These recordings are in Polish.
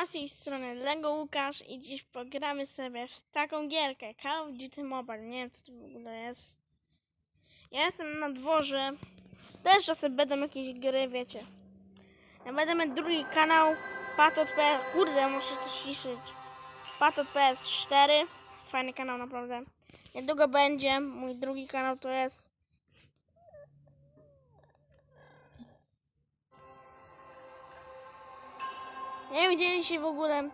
A z tej strony Lego Łukasz i dziś pogramy sobie w taką gierkę Call of Duty Mobile. Nie wiem co to w ogóle jest. Ja jestem na dworze. Też czasem będą jakieś gry, wiecie. Ja będę mieć drugi kanał Patot PS. Kurde, muszę to ściszyć. Patot PS4. Fajny kanał naprawdę. Niedługo będzie. Mój drugi kanał to jest Nie widzieliście w ogóle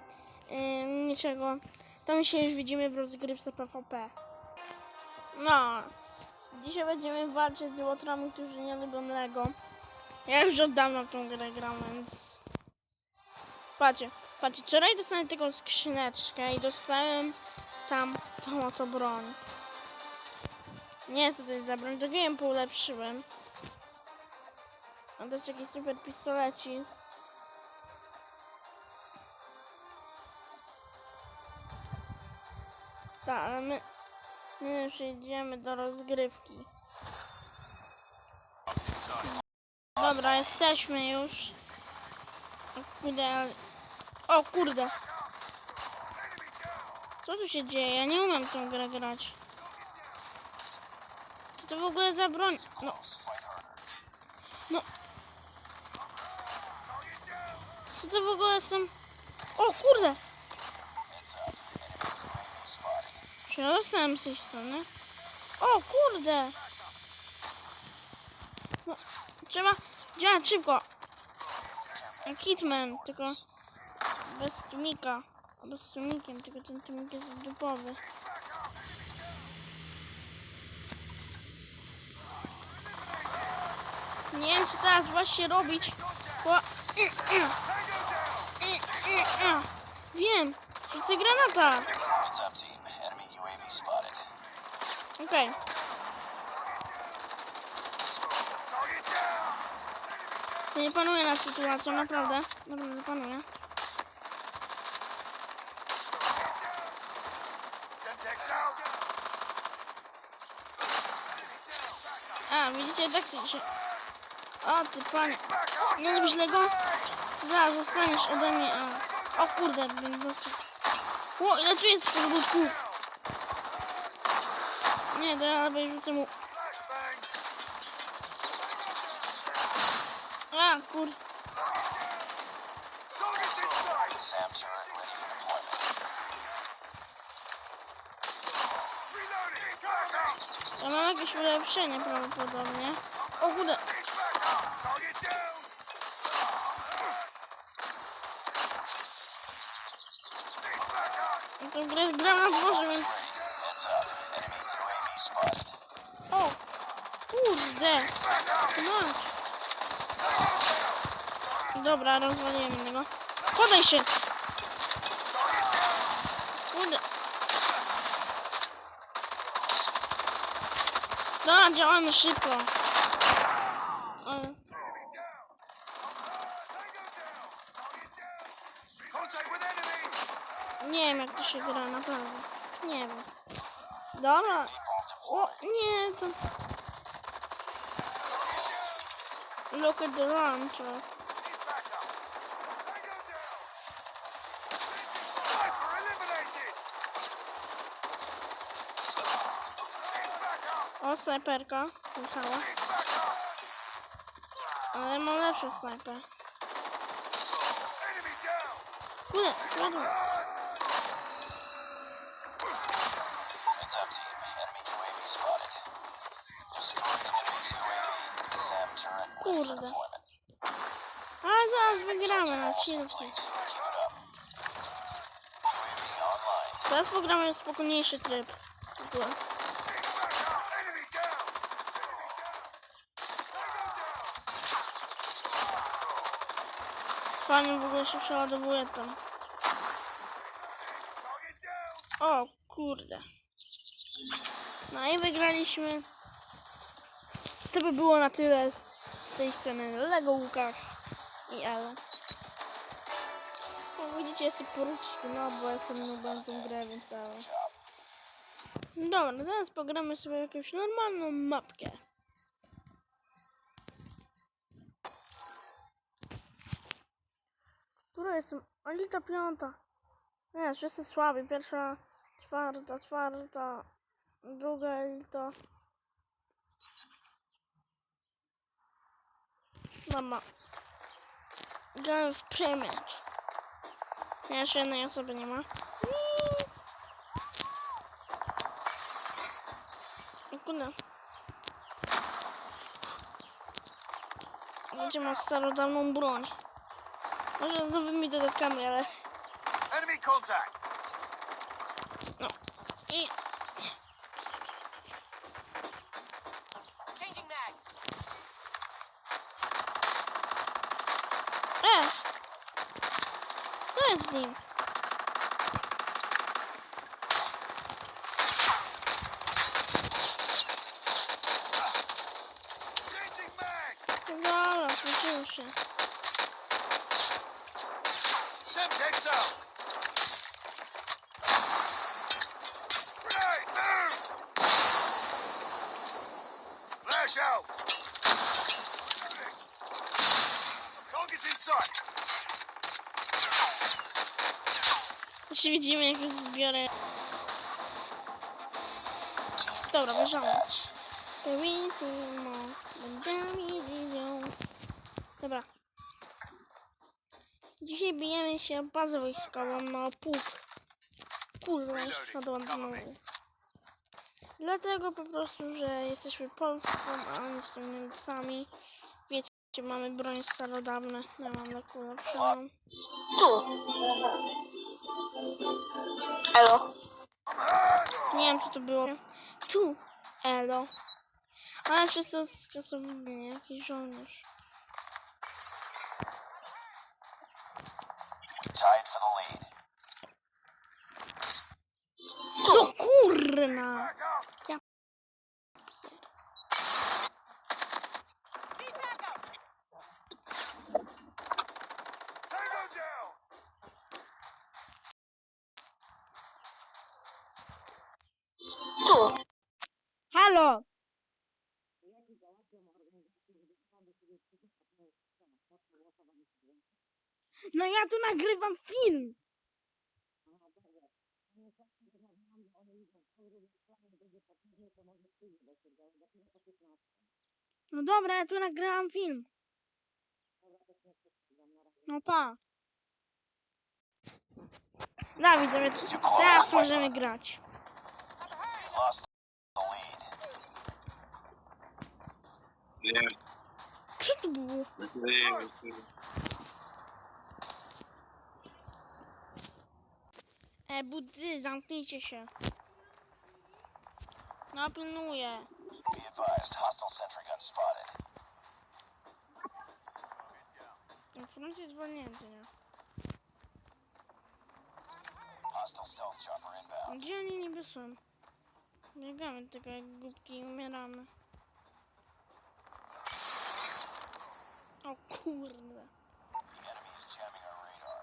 yy, niczego. To my się już widzimy w rozgrywce PvP. No. Dzisiaj będziemy walczyć z łotrami, którzy nie lubią Lego. Ja już od dawna w tą grę gram, więc... Patrzcie, patrzcie, wczoraj dostałem taką skrzyneczkę i dostałem tam tą oto broń. Nie wiem co to jest za broń, do game ulepszyłem. A to jest jakiś super pistolecik. Tak, ale my, my przejdziemy do rozgrywki. Dobra, jesteśmy już. O kurde. O kurde! Co tu się dzieje? Ja nie umiem tą grę grać. Co to w ogóle za broń? No. No. Co to w ogóle są... O kurde! Przelosem z tej strony. O kurde! No, trzeba działać szybko. Hitman, tylko bez tłumika. Albo z tłumikiem, tylko ten tłumik jest dupowy. Nie wiem co teraz właśnie robić, bo... Wiem, jest granata. Okej. To nie panuje nad sytuacją, naprawdę. Naprawdę out. A, widzicie, tak to się... O, ty panie. Nie lubisz Lego? Zaraz zostaniesz ode mnie, a... O kurde, bym dostał. O, ile tu jest produktów? Nie, to ja lepiej rzucę mu... A, kur... Ja mam jakieś ulepszenie prawdopodobnie. O kurde. Tą grę gram na dworze, więc... Heads up. Enemy UAV spotted. O! Kurde! No. Dobra, rozwaliłem innego. Podaj się! Kurde. Dobra, działamy szybko. Nie wiem jak to się gra, naprawdę. Nie wiem. Dobra. O, nie, to... Look at the launcher. O, snajperka. Up. Ale mam lepszy snajper. Kurde, for Kurde. Ale zaraz wygramy na chwilkę. Teraz pogramy spokojniejszy tryb. W Fajnie w ogóle się przeładowuje tam. O kurde. No i wygraliśmy. To by było na tyle z tej sceny. Lego Łukasz i Ela. Jak widzicie, jest porucznik, no bo ja sobie nubem tą grę, więc ale. Dobra, teraz pogramy sobie jakąś normalną mapkę. Która jestem elita piąta. Nie, wszyscy słabi. Pierwsza, czwarta, czwarta, druga elita. Mama. Grałem w pre-match. Jeszcze jednej osoby nie ma. Kurde. Będzie ma starodawną broń. Może z nowymi dodatkami, ale... Enemy contact. Jeszcze widzimy, jak już zbiorę. Dobra, bierzemy. Dobra. Dzisiaj bijemy się o bazę wojskową na pług. Kurwa, już wpadłam znowu. Dlatego po prostu, że jesteśmy Polską, a oni są Niemcami. Wiecie, mamy broń starodawne. Ja mam na przynajmniej. Tu. Elo. Nie wiem, co to było. Tu, elo. Ale przez to skasowany jakiś żołnierz. No kurna! Halo! No ja tu nagrywam film! No dobra, ja tu nagrywam film. No pa. Dawid, teraz możemy grać. Nie, Co to było? nie, E, budy, zamknijcie się. No, pilnuję. Be advised, hostile sentry gun spotted. Informacja zwolnięty, nie? Hostile stealth chopper inbound. Gdzie oni niby są? Biegamy tylko jak głupki i umieramy. O kurde. The enemy is jamming our radar.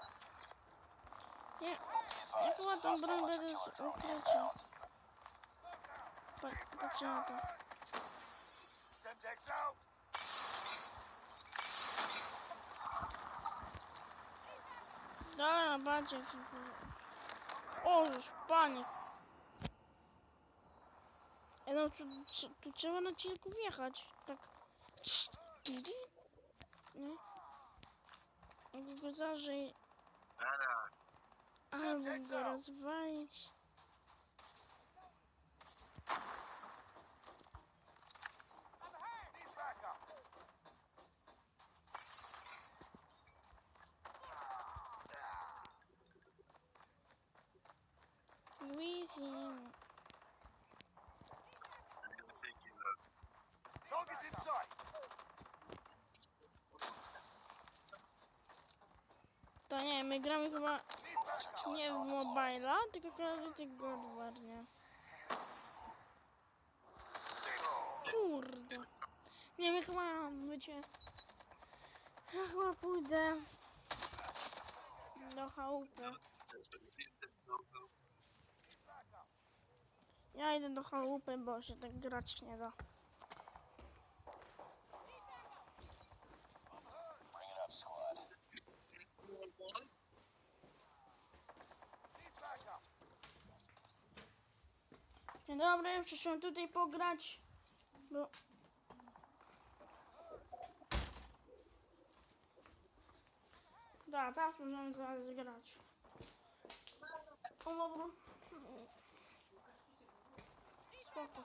Nie, Be jak advised, chyba tą hostile broń hunter będę killer z drone ukrycia. inbound. No, tu, tu, tu trzeba na cilku wjechać. Tak. Nie? Jak go zażyj. Albo go rozwalić. Need backup. Luigi. Target's in sight. To nie, my gramy chyba nie w mobila, tylko Call of Duty God War, nie? Kurde. Nie wiem, chyba mycie. Ja chyba pójdę do chałupy. Ja idę do chałupy, bo się tak grać nie da. Dzień dobry, przyszłem tutaj pograć. Bo... Da, teraz możemy zaraz grać. O, dobra. Spoko.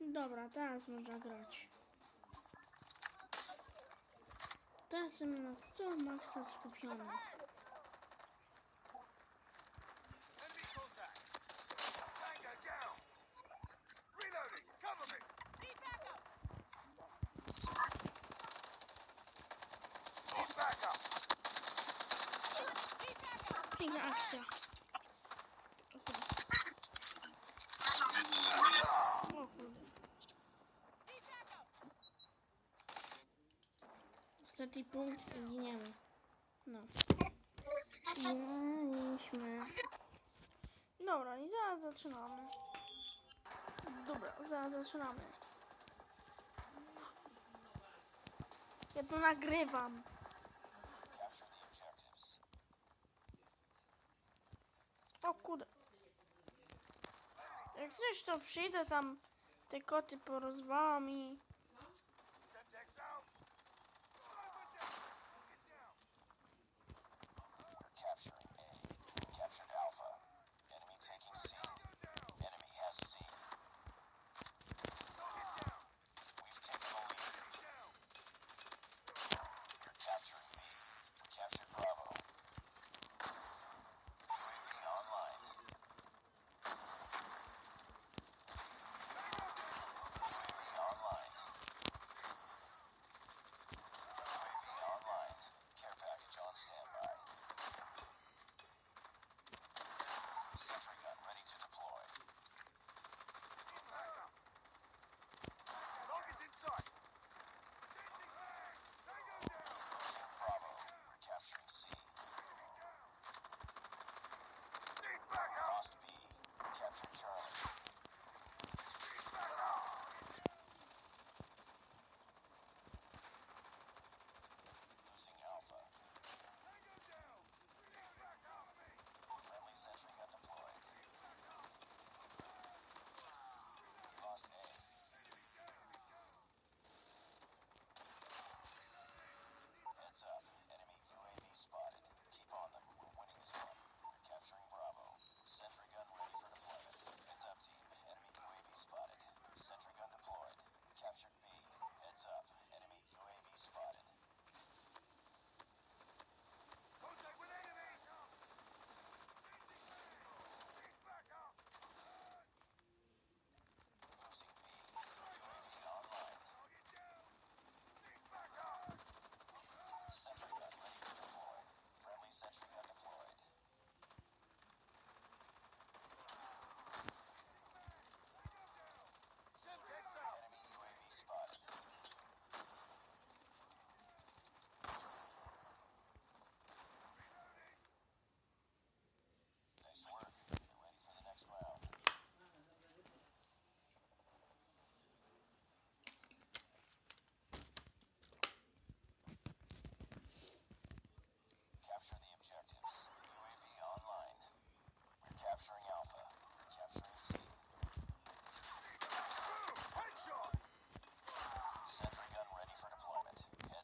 Dobra, teraz można grać. Teraz jestem na 100 maksa skupiony. Ostatni punkt i giniemy. No. Ginęliśmy. Dobra, i zaraz zaczynamy. Dobra, zaraz zaczynamy. Ja to nagrywam. O kurde. Jak coś to przyjdę tam te koty porozwalam i...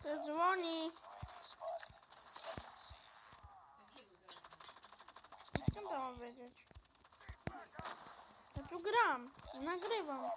Dzwoni. Skąd to mam wiedzieć? Ja tu gram, nagrywam.